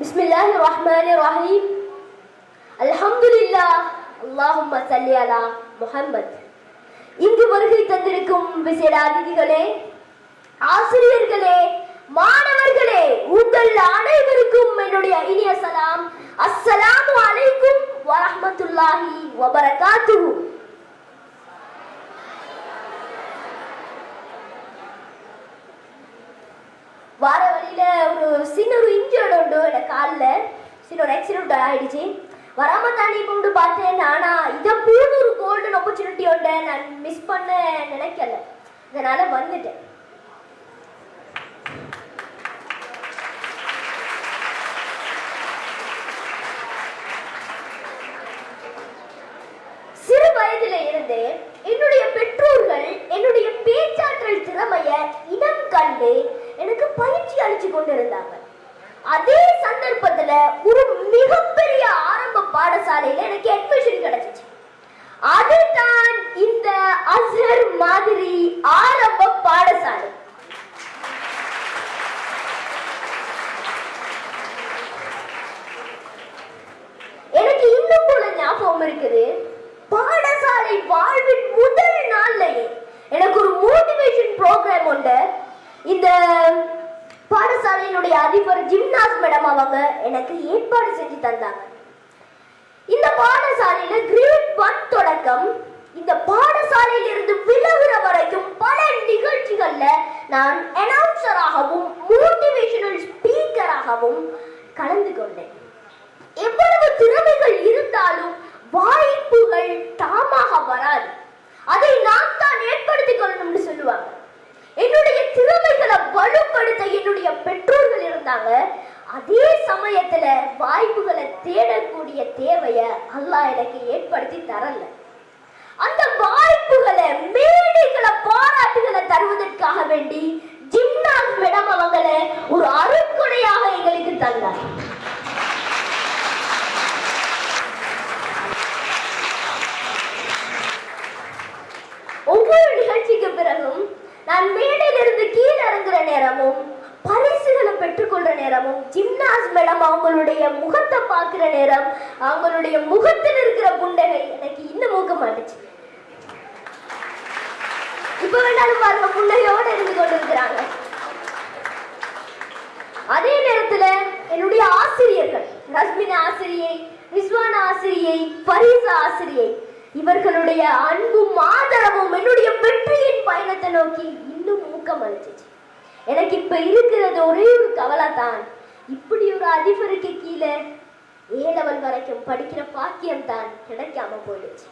بسم الله الرحمن الرحيم الحمد لله اللهم صل على محمد இங்கு வருகை தந்திருக்கும் விசேட அதிதிகளே ஆசிரியர்களே மாணவர்களே உங்கள் அனைவருக்கும் என்னுடைய இனிய சலாம் அஸ்ஸலாமு அலைக்கும் வரஹ்மத்துல்லாஹி வபரகாத்துஹு வார வழியில ஒரு சின்ன ஒரு இன்ஜர்ட் உண்டு எனக்கு காலில். சின்ன ஒரு ஆக்சிடென்ட் ஆயிடுச்சு. வராம தாண்டி கொண்டு பார்த்தேன். ஆனால் இதை போது ஒரு கோல்டன் ஆப்பர்ச்சுனிட்டி உண்டு. நான் மிஸ் பண்ண நினைக்கல. அதனால வந்துட்டேன். சிறு வயதில இருந்து என்னுடைய பெற்றோர்கள் என்னுடைய பேச்சாற்றல் திறமைய இனம் கண்டு எனக்கு பயிற்சி அளிச்சு கொண்டிருந்தாங்க. அதே சந்தர்ப்பத்துல ஒரு மிகப்பெரிய ஆரம்ப பாடசாலையில எனக்கு அட்மிஷன் கிடைச்சிச்சு. அதுதான் இந்த அசர் மாதிரி ஆரம்ப பாட அதிபர் ஜிம்னாஸ் மேடம் அவங்க எனக்கு ஏற்பாடு செஞ்சு தந்தாங்க. இந்த பாடசாலையில கிரேட் ஒன் தொடக்கம் இந்த பாடசாலையில இருந்து விலகுற வரைக்கும் பல நிகழ்ச்சிகள்ல நான் அனௌன்சராகவும் மோட்டிவேஷனல் ஸ்பீக்கராகவும் கலந்து கொண்டேன். எவ்வளவு திறமைகள் இருந்தாலும் வாய்ப்புகள் தாமாக வராது அதை நான் தான் ஏற்படுத்திக் கொள்ளணும்னு சொல்லுவாங்க என்னுடைய திறமைகளை வலுப்படுத்த என்னுடைய பெற்றோர்கள் அதே சமயத்துல வாய்ப்புகளை தேடக்கூடிய தேவைய அல்லாஹ் எனக்கு ஏற்படுத்தி தரல. அந்த வாய்ப்பு ஜிம்னாஸ் மேடம் அவங்களுடைய முகத்தை பார்க்குற நேரம் அவங்களுடைய முகத்தில் இருக்கிற புண்டகை எனக்கு இன்னும் மூக்க மாட்டுச்சு. இப்ப வேணாலும் பாருங்க புண்டகையோடு இருந்து கொண்டிருக்கிறாங்க. அதே நேரத்துல என்னுடைய ஆசிரியர்கள் ரஸ்மினா ஆசிரியை விஸ்வான ஆசிரியை பரிசா ஆசிரியை இவர்களுடைய அன்பும் ஆதரவும் என்னுடைய வெற்றியின் பயணத்தை நோக்கி இன்னும் ஊக்கம் அளிச்சிச்சு எனக்கு இப்ப இருக்கிறது ஒரே ஒரு கவலை தான் இப்படி ஒரு அதிபருக்கு கீழே ஏ வரைக்கும் படிக்கிற பாக்கியம் தான் கிடைக்காம போயிடுச்சு.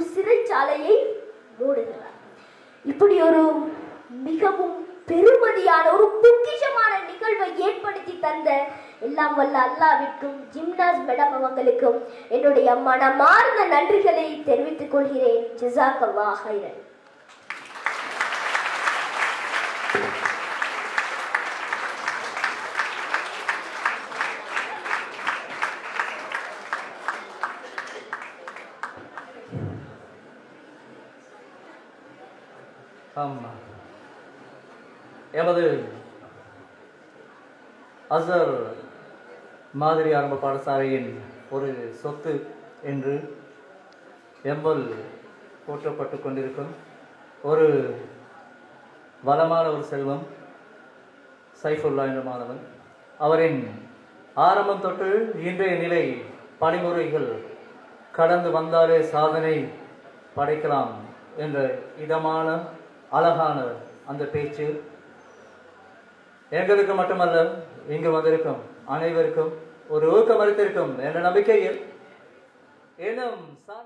ஒரு சிறைச்சாலையை மூடுகிறார். இப்படி ஒரு மிகவும் பெருமதியான ஒரு பொக்கிஷமான நிகழ்வை ஏற்படுத்தி தந்த எல்லாம் வல்ல அல்லாவிற்கும் ஜிம்னாஸ் மேடம் அவங்களுக்கும் என்னுடைய மனமார்ந்த நன்றிகளை தெரிவித்துக் கொள்கிறேன். ஜிசாக் அல்லாஹ் ஆமாம் எமது அசர் மாதிரி ஆரம்ப பாடசாலையின் ஒரு சொத்து என்று எம்பல் போற்றப்பட்டு கொண்டிருக்கும் ஒரு வளமான ஒரு செல்வம் சைஃபுல்லா என்ற மாணவன். அவரின் ஆரம்பம் தொட்டு இன்றைய நிலை பணிமுறைகள் கடந்து வந்தாலே சாதனை படைக்கலாம் என்ற இதமான அழகான அந்த பேச்சு எங்களுக்கு மட்டுமல்ல இங்கு வந்திருக்கும் அனைவருக்கும் ஒரு ஊக்கம் அளித்திருக்கும் என்ற நம்பிக்கையில் எனும் சா